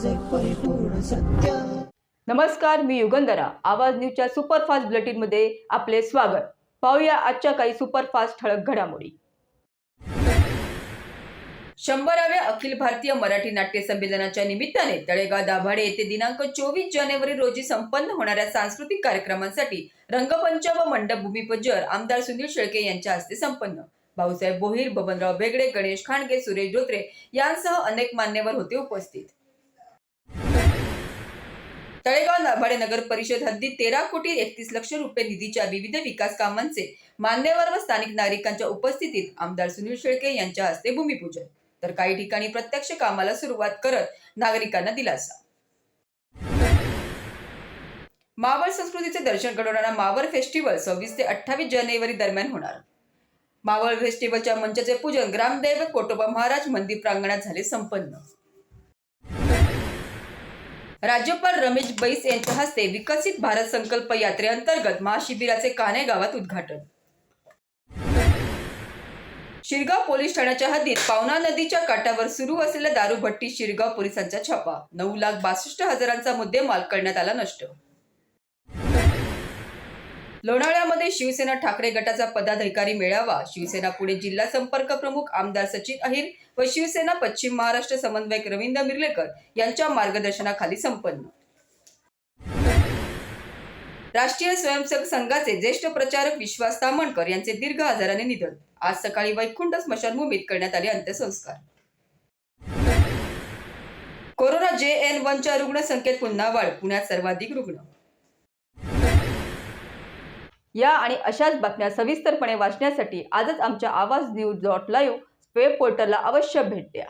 माझे परिपूर्ण सत्य. नमस्कार मी युगंधरा. आवाज न्यूजच्या सुपरफास्ट बुलेटिनमध्ये आपले स्वागत. पाहूया आजच्या काही सुपरफास्ट ठळक घडामोडी. शंभराव्या अखिल भारतीय मराठी नाट्य संमेलनाच्या निमित्ताने तळेगाव दाभाडे येथे दिनांक चोवीस जानेवारी रोजी संपन्न होणाऱ्या सांस्कृतिक कार्यक्रमांसाठी रंगमंच व मंडप भूमिपूजन आमदार सुनील शेळके यांच्या हस्ते संपन्न. भाऊसाहेब बोहीर बबनराव बेगडे गणेश खांडगे सुरेश धोत्रे यांसह अनेक मान्यवर होते उपस्थित. तळेगाव नाभाडे नगर परिषद हद्दीत तेरा कोटी एकतीस लक्ष रुपये निधीच्या विविध विकास कामांचे मान्यवर व स्थानिक नागरिकांच्या उपस्थितीत आमदार सुनील शेळके यांच्या हस्ते भूमिपूजन. तर काही ठिकाणी प्रत्यक्ष कामाला सुरुवात करत नागरिकांना दिलासा. मावळ संस्कृतीचे दर्शन घडवणारा मावळ फेस्टिवल सव्वीस ते अठ्ठावीस जानेवारी दरम्यान होणार. मावळ फेस्टिवलच्या मंचाचे पूजन ग्रामदैव कोटोबा महाराज मंदिर प्रांगणात झाले संपन्न. राज्यपाल रमेश बैस यांच्या हस्ते विकसित भारत संकल्प यात्रेअंतर्गत महाशिबिराचे काने गावात उद्घाटन. शिरगाव पोलीस ठाण्याच्या हद्दीत पावना नदीच्या काठावर सुरू असलेल्या दारूभट्टी शिरगाव पोलिसांचा छापा. नऊ लाख बासष्ट हजारांचा मुद्देमाल करण्यात आला नष्ट लोणावळ्यामध्ये शिवसेना ठाकरे गटाचा पदाधिकारी मेळावा. शिवसेना पुणे जिल्हा संपर्क प्रमुख आमदार सचिन अहिर व शिवसेना पश्चिम महाराष्ट्र समन्वयक रवींद्र मिर्लेकर यांच्या मार्गदर्शनाखाली संपन्न. राष्ट्रीय स्वयंसेवक संघाचे ज्येष्ठ प्रचारक विश्वास तामणकर यांचे दीर्घ आजाराने निधन. आज सकाळी वैकुंठ स्मशानभूमीत करण्यात आले अंत्यसंस्कार. कोरोना जे एन वनच्या रुग्ण संख्येत पुन्हा वाढ पुण्यात सर्वाधिक रुग्ण या आणि अशाच बातम्या सविस्तरपणे वाचण्यासाठी आजच आमच्या आवाज न्यूज डॉट लाईव्ह वेब पोर्टलला अवश्य भेट द्या.